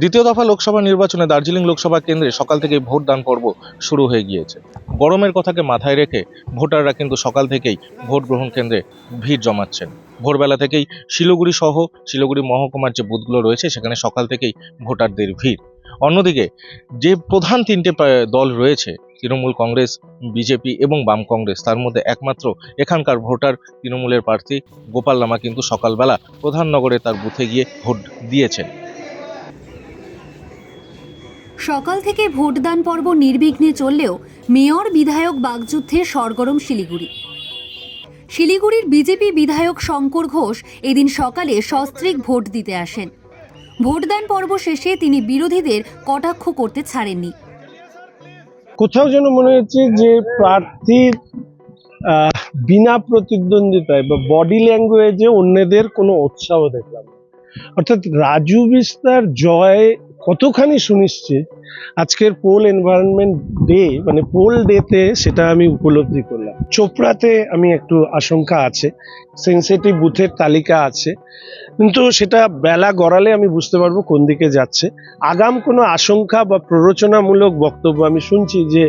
দ্বিতীয় দফা লোকসভা নির্বাচনে দার্জিলিং লোকসভা কেন্দ্রে সকাল থেকেই ভোটদান পর্ব শুরু হয়ে গিয়েছে। গরমের কথাকে মাথায় রেখে ভোটাররা কিন্তু সকাল থেকেই ভোট গ্রহণ কেন্দ্রে ভিড় জমাচ্ছেন। ভোরবেলা থেকেই শিলিগুড়ি সহ শিলিগুড়ি মহকুমার যে বুথগুলো রয়েছে, সেখানে সকাল থেকেই ভোটারদের ভিড়। অন্যদিকে যে প্রধান তিনটে দল রয়েছে, তৃণমূল কংগ্রেস, বিজেপি এবং বাম কংগ্রেস, তার মধ্যে একমাত্র এখানকার ভোটার তৃণমূলের প্রার্থী গোপাল লামা কিন্তু সকালবেলা প্রধান নগরে তার বুথে গিয়ে ভোট দিয়েছেন। সকাল থেকে ভোটদান পর্ব নির্বিঘ্নে চললেও মেয়র বিধায়ক বাগযুদ্ধে সরগরম শিলিগুড়ি। শিলিগুড়ির বিজেপি বিধায়ক শঙ্কর ঘোষ এদিন সকালে সস্ত্রীক ভোট দিতে আসেন। ভোটদান পর্ব শেষে তিনি বিরোধীদের কটাক্ষ করতে ছাড়েননি। কোথাও যেন মনে হচ্ছে যে প্রার্থীর বিনা প্রতিদ্বন্দ্বিতায় বা বডি ল্যাঙ্গুয়েজে অন্যদের কোনো উৎসাহ দেখলাম অর্থাৎ রাজু বিস্তার, জয় কতখানি সুনিশ্চিত আজকের পোল এনভায়রনমেন্ট ডে মানে পোল ডেতে সেটা আমি উপলব্ধি করলাম। চোপড়াতে আমি একটু আশঙ্কা আছে সেন্সিটিভ বুথের তালিকা আছে, কিন্তু সেটা বেলা গড়ালে আমি বুঝতে পারব কোন দিকে যাচ্ছে। আগাম কোনো আশঙ্কা বা প্ররোচনামূলক বক্তব্য আমি শুনছি যে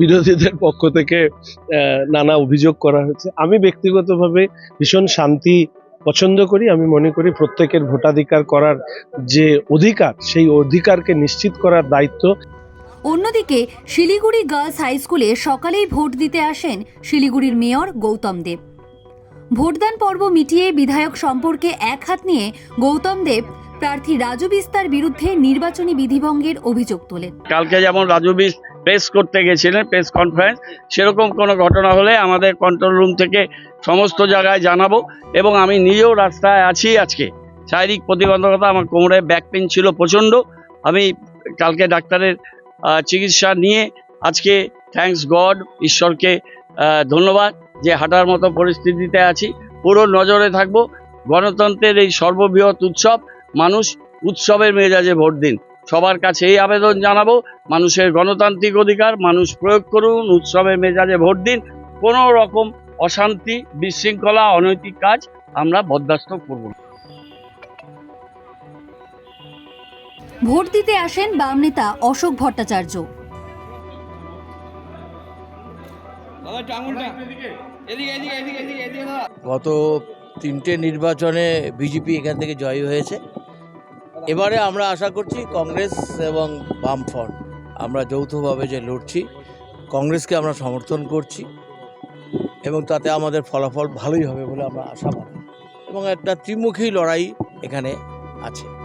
বিরোধীদের পক্ষ থেকে নানা অভিযোগ করা হয়েছে। আমি ব্যক্তিগতভাবে ভীষণ শান্তি পছন্দ করি আমি মনে করি প্রত্যেকের ভোটাধিকার করার যে অধিকার সেই অধিকারকে নিশ্চিত করার দায়িত্ব। অন্যদিকে শিলিগুড়ি গার্লস হাই স্কুলে সকালেই ভোট দিতে আসেন শিলিগুড়ির মেয়র গৌতম দেব। ভোটদান পর্ব মিটিয়ে বিধায়ক সম্পর্কে এক হাত নিয়ে গৌতম দেব প্রার্থী রাজু বিস্তার বিরুদ্ধে নির্বাচনী বিধিভঙ্গের অভিযোগ তোলেন। কালকে যেমন রাজু বিস প্রেস করতে গেছিলেন প্রেস কনফারেন্স সেরকম কোনো ঘটনা হলে আমাদের কন্ট্রোল রুম থেকে সমস্ত জায়গায় জানাব এবং আমি নিজেও রাস্তায় আছি আজকে। শারীরিক প্রতিবন্ধকতা আমার কোমরে ব্যাক পেন ছিল প্রচণ্ড। আমি কালকে ডাক্তারের চিকিৎসা নিয়ে আজকে থ্যাঙ্কস গড ঈশ্বরকে ধন্যবাদ যে হাঁটার মতো পরিস্থিতিতে আছি। পুরো নজরে থাকব। গণতন্ত্রের এই সর্ববৃহৎ উৎসব, মানুষ উৎসবের মেজাজে ভোট দিন। সবার কাছে এই আবেদন জানাব। মানুষের গণতান্ত্রিক অধিকার মানুষ প্রয়োগ করুন উৎসবের মেজাজে ভোট দিন। কোনো রকম অশান্তি বিশৃঙ্খলা অনৈতিক কাজ আমরা বরদাস্ত করব না। ভোট দিতে আসেন বাম নেতা অশোক ভট্টাচার্য। গত তিনটে নির্বাচনে বিজেপি এখান থেকে জয়ী হয়েছে। এবারে আমরা আশা করছি কংগ্রেস এবং বামফ্রন্ট, আমরা যৌথভাবে যে লড়ছি, কংগ্রেসকে আমরা সমর্থন করছি এবং তাতে আমাদের ফলাফল ভালোই হবে বলে আমরা আশাবাদী এবং একটা ত্রিমুখী লড়াই এখানে আছে।